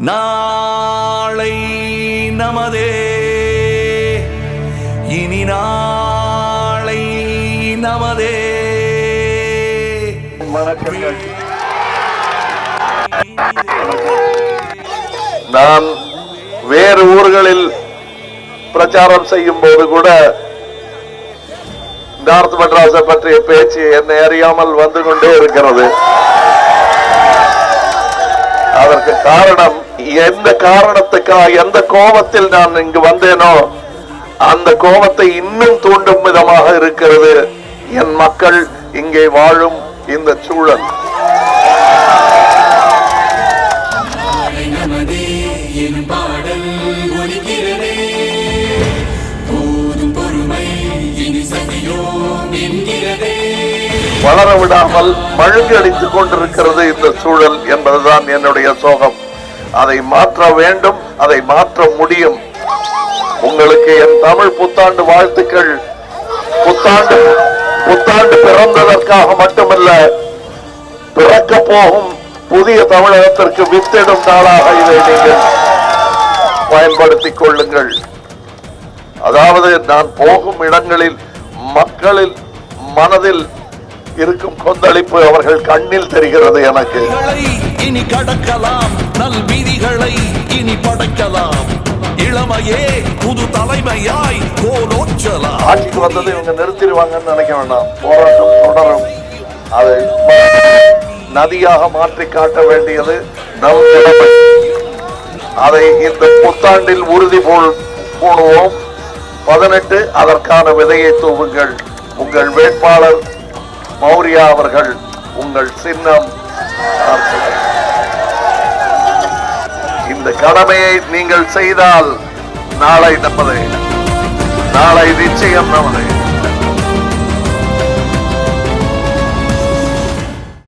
நாளை நமதே. இனி நாளை நமதே. வணக்கங்கள். நான் வேறு ஊர்களில் பிரச்சாரம் செய்யும் போது கூட நார்த் மெட்ராஸை பற்றிய பேச்சு என்னை அறியாமல் வந்து கொண்டே இருக்கிறது. அதற்கு காரணம் எந்த காரணத்துக்காக எந்த கோபத்தில் நான் இங்கு வந்தேனோ அந்த கோபத்தை இன்னும் தூண்டும் விதமாக இருக்கிறது. என் மக்கள் இங்கே வாழும் இந்த சூழல். வளர விடாமல் மழுங்கடித்துக் கொண்டிருக்கிறது இந்த சூழல் என்பதுதான் என்னுடைய சோகம். அதை மாற்ற வேண்டும் அதை மாற்ற முடியும். உங்களுக்கு என் தமிழ் புத்தாண்டு வாழ்த்துக்கள். புத்தாண்டு புத்தாண்டு பிறந்ததற்காக மட்டுமல்ல பிறக்க போகும் புதிய தமிழகத்திற்கு வித்திடும் நாளாக இதை நீங்கள் பயன்படுத்திக் கொள்ளுங்கள். அதாவது நான் போகும் இடங்களில் மக்களில் மனதில் இருக்கும் கொந்தளிப்பு அவர்கள் கண்ணில் தெரிகிறது எனக்கு. விதிகளை இனி படைக்கலாம். இளமையே புது தலைமையாய் கோலோச்சலாம். ஆட்சிக்கு வந்தது இவங்க நிறுத்திடுவாங்கன்னு நினைக்க வேண்டாம். போராட்டம் தொடரும். அதை நதியாக மாற்றி காட்ட வேண்டியது நம் அதை இந்த புத்தாண்டில் உறுதி போல் போடுவோம். பதினெட்டு அதற்கான விதையை தூவுங்கள். உங்கள் வேட்பாளர் மௌரியா அவர்கள் உங்கள் சின்னம். கடமையை நீங்கள் செய்தால் நாளை நமது நாளை நிச்சயம் நமது